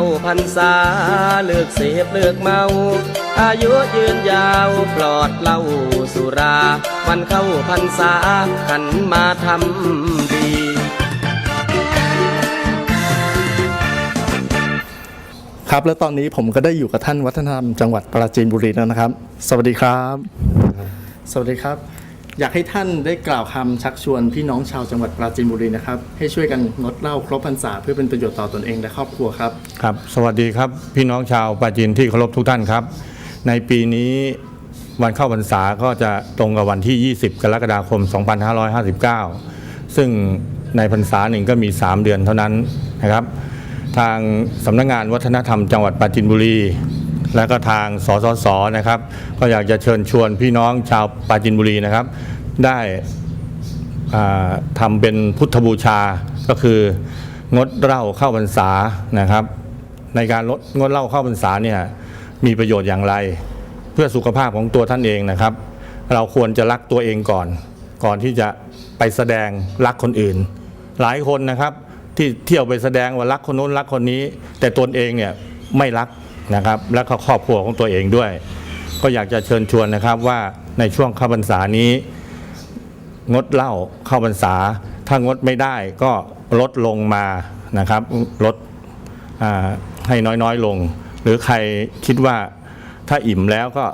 าพรรษาเลิกเสพเลิกเมา อายุยืนยาวปลอดเหล้าสุรา วันเข้าพรรษาขันมาทำดีครับและตอนนี้ผมก็ได้อยู่กับท่านวัฒนธรรมจังหวัดปราจีนบุรีแล้วนะครับ สวัสดีครับ สวัสดีครับ อยากให้ท่านได้กล่าวคำชักชวนพี่น้องชาวจังหวัดปราจีนบุรีนะครับ ให้ช่วยกันงดเหล้าครบพรรษาเพื่อเป็นประโยชน์ต่อตนเองและครอบครัวครับครับ สวัสดีครับ พี่น้องชาวปราจีนที่เคารพทุกท่านครับ ในปีนี้วันเข้าพรรษาก็จะตรงกับวันที่ 20 กรกฎาคม 2559 ซึ่งในพรรษาหนึ่งก็มี 3 เดือนเท่านั้นนะครับ ทางสำนักงานวัฒนธรรมจังหวัดปราจีนบุรี และก็ทางสสสนะครับ ก็อยากจะเชิญชวนพี่น้องชาวปราจีนบุรีนะครับ ได้ทำเป็นพุทธบูชาก็คืองดเหล้าเข้าพรรษานะครับ ในการลดงดเหล้าเข้าพรรษาเนี่ยมีประโยชน์อย่างไร เพื่อสุขภาพของตัวท่านเองนะครับ เราควรจะรักตัวเองก่อน ก่อนที่จะไปแสดงรักคนอื่น หลายคนนะครับที่เที่ยวไปแสดงว่ารักคนนู้นรักคนนี้ แต่ตนเองเนี่ยไม่รัก นะครับ และก็ครอบครัวของตัวเองด้วย ก็อยากจะเชิญชวนนะครับว่าในช่วงเข้าพรรษานี้ งดเหล้าเข้าพรรษา ถ้างดไม่ได้ก็ลดลงมานะครับลดให้น้อยๆลง หรือใครคิดว่าถ้าอิ่มแล้วก็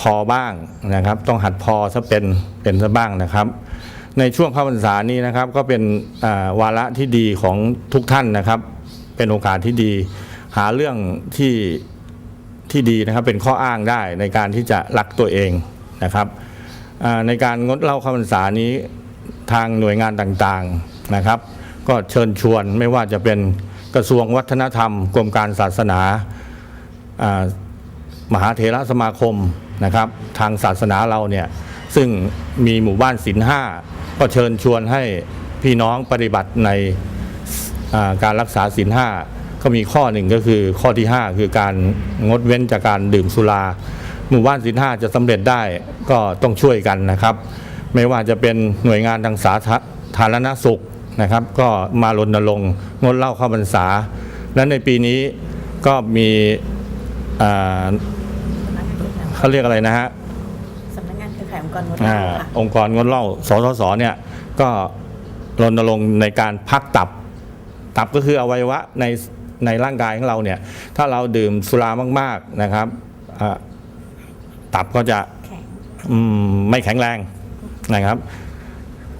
พอบ้างนะครับ ต้องหัดพอซะเป็นเป็นซะบ้างนะครับ ในช่วงเข้าพรรษานี้นะครับ ก็เป็นวาระที่ดีของทุกท่านนะครับ เป็นโอกาสที่ดี หาเรื่องที่ ที่ดีนะครับเป็นข้ออ้างได้ในการที่จะรักตัวเองนะครับในการงดเล้าเข้าพรรษานี้ทางหน่วยงานต่างๆนะครับ ก็เชิญชวนไม่ว่าจะเป็นกระทรวงวัฒนธรรมกรมการศาสนามหาเถรสมาคมนะครับ ทางศาสนาเราเนี่ยซึ่งมีหมู่บ้านศีลห้าก็เชิญชวนให้พี่น้องปฏิบัติในการรักษาศีลห้า ก็มีข้อหนึ่งก็คือข้อที่ 5 คือการงดเว้นจากการดื่มสุราหมู่บ้านศีลห้าจะสำเร็จได้ก็ต้องช่วยกันนะครับ ไม่ว่าจะเป็นหน่วยงานทางสาธารณสุขนะครับ ก็มารณรงค์งดเหล้าเข้าพรรษา และในปีนี้ก็มีอ่าเขาเรียกอะไรนะฮะสำนักงานเครือข่ายองค์กรงดเหอ่าล้าค่ะองค์กรงดเหล้าสสสเนี่ยก็รณรงค์ในการพักตับ ตับก็คืออวัยวะใน ในร่างกายของเราเนี่ย ถ้าเราดื่มสุรามาก ๆนะครับอ่าตับก็จะแข็งอืมไม่แข็งแรงนะครับ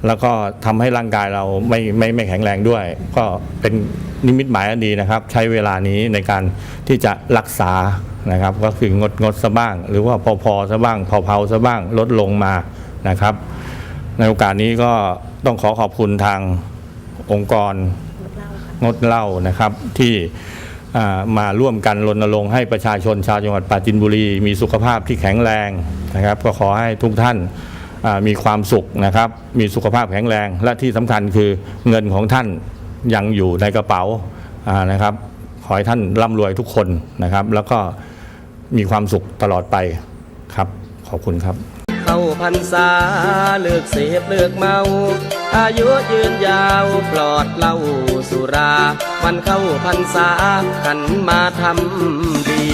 แล้วก็ทำให้ร่างกายเราไม่ไม่ไม่แข็งแรงด้วย ก็เป็นนิมิตหมายอันดีนะครับ ใช้เวลานี้ในการที่จะรักษานะครับ ก็คืองดงดซะบ้าง หรือว่าพอพอซะบ้าง เผาเผาซะบ้าง ลดลงมานะครับ ในโอกาสนี้ก็ต้องขอขอบคุณทางองค์กร งดเหล้าค่านะครับที่มาร่วมกันรณรงค์ให้ประชาชนชาวจังหวัดปราจินบุรี มีสุขภาพที่แข็งแรงนะครับ ก็ขอให้ทุกท่านมีความสุขนะครับ มีสุขภาพแข็งแรง และที่สำคัญคือเงินของท่านยังอยู่ในกระเป๋านะครับ ขอให้ท่านร่ำรวยทุกคนนะครับ แล้วก็มีความสุขตลอดไปครับ ขอบคุณครับ เข้าพรรษา เลิกเสพเลิกเมา อายุยืนยาวปลอดเหล้าสุรา วันเข้าพรรษาขันมาทำดี